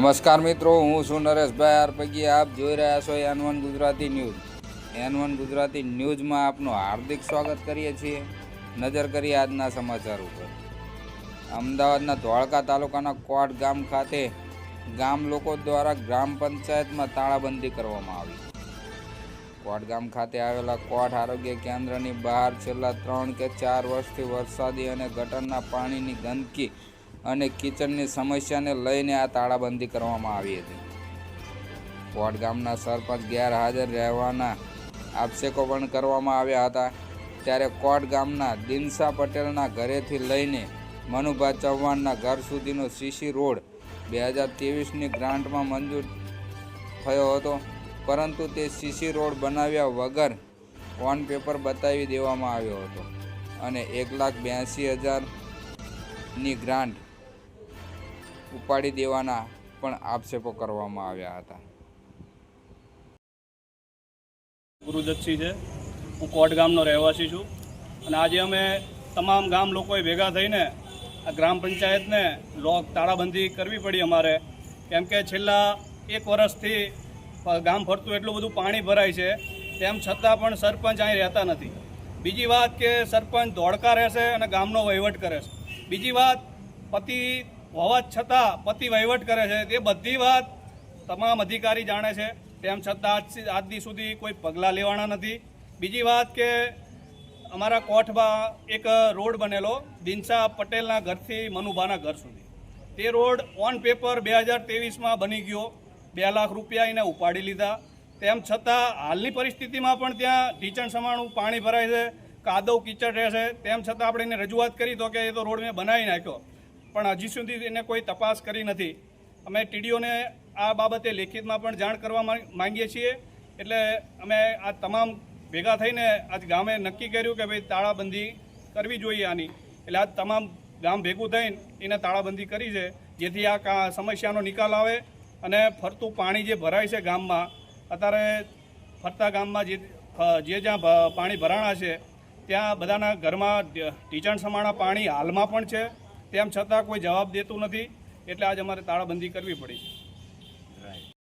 નમસ્કાર મિત્રો, હું છું નરેશભાઈ આરપગી આપ જોઈ રહ્યા છો N one Gujarati news. N one Gujarati ન્યૂઝમાં આપનું હાર્દિક સ્વાગત કરીએ છીએ. નજર કરીએ આજના સમાચાર ઉપર. અમદાવાદના ધોળકા તાલુકાના કોટ ગામ ખાતે ગામ લોકો દ્વારા ગ્રામ પંચાયતમાં તાળાબંધી કરવામાં આવી. કોટ ગામ ખાતે આવેલા કોટ આરોગ્ય કેન્દ્રની બહાર છેલ્લા ત્રણ કે ચાર વર્ષથી વરસાદી અને ગટરના પાણીની ગંદકી અને કિચનની સમસ્યાને લઈને આ તાળાબંધી કરવામાં આવી હતી. કોટ ગામના સરપંચ ગેરહાજર રહેવાના આક્ષેપો પણ કરવામાં આવ્યા હતા. ત્યારે કોટ ગામના દિનસા પટેલના ઘરેથી લઈને મનુભા ચૌહાણના ઘર સુધીનો સીસી રોડ બે હજાર ત્રેવીસની ગ્રાન્ટમાં મંજૂર થયો હતો. પરંતુ તે સીસી રોડ બનાવ્યા વગર ઓન પેપર બતાવી દેવામાં આવ્યો હતો. અને એક લાખ બ્યાસી હજારની ગ્રાન્ટ ઉપાડી દેવાના પણ આક્ષેપો કરવામાં આવ્યા હતા. ગુરુદત્તસિંહ છે. હું કોટ ગામનો રહેવાસી છું. અને આજે અમે તમામ ગામ લોકોએ ભેગા થઈને આ ગ્રામ પંચાયતને લોક તાળાબંધી કરવી પડી અમારે. કેમ કે છેલ્લા એક વર્ષથી ગામ ફરતું એટલું બધું પાણી ભરાય છે. તેમ છતાં પણ સરપંચ અહીં રહેતા નથી. બીજી વાત કે સરપંચ ધોળકા રહેશે અને ગામનો વહીવટ કરે છે. બીજી વાત, પતિ હોવા છતાં પતિ વહીવટ કરે છે. તે બધી વાત તમામ અધિકારી જાણે છે. તેમ છતાં આજ આજની સુધી કોઈ પગલાં લેવાના નથી. બીજી વાત કે અમારા કોઠમાં એક રોડ બનેલો દિનશા પટેલના ઘરથી મનુભાના ઘર સુધી. તે રોડ ઓન પેપર બે હજાર ત્રેવીસમાં બની ગયો. બે લાખ રૂપિયા એને ઉપાડી લીધા. તેમ છતાં હાલની પરિસ્થિતિમાં પણ ત્યાં ઢીચણ સમાણું પાણી ભરાય છે. કાદવ કીચડ રહે છે. તેમ છતાં આપણે એને રજૂઆત કરી તો કે એ તો રોડ મેં બનાવી નાખ્યો. પણ હજી સુધી એને કોઈ તપાસ કરી નથી. અમે ટીડીઓને આ બાબતે લેખિતમાં પણ જાણ કરવા માંગ- માંગીએ છીએ. એટલે અમે આ તમામ ભેગા થઈને આજ ગામે નક્કી કર્યું કે ભાઈ તાળાબંધી કરવી જોઈએ આની. એટલે આજ તમામ ગામ ભેગું થઈને એને તાળાબંધી કરી છે, જેથી આ કા- સમસ્યાનો નિકાલ આવે અને ફરતું પાણી જે ભરાય છે ગામમાં, અત્યારે ફરતા ગામમાં જે જે જ્યાં પાણી ભરાણા છે, ત્યાં બધાના ઘરમાં ઢીચણ સમાણા પાણી હાલમાં પણ છે. તેમ છતાં કોઈ જવાબ દેતું નથી એટલે આજ અમારે તાળાબંધી કરવી પડી. છે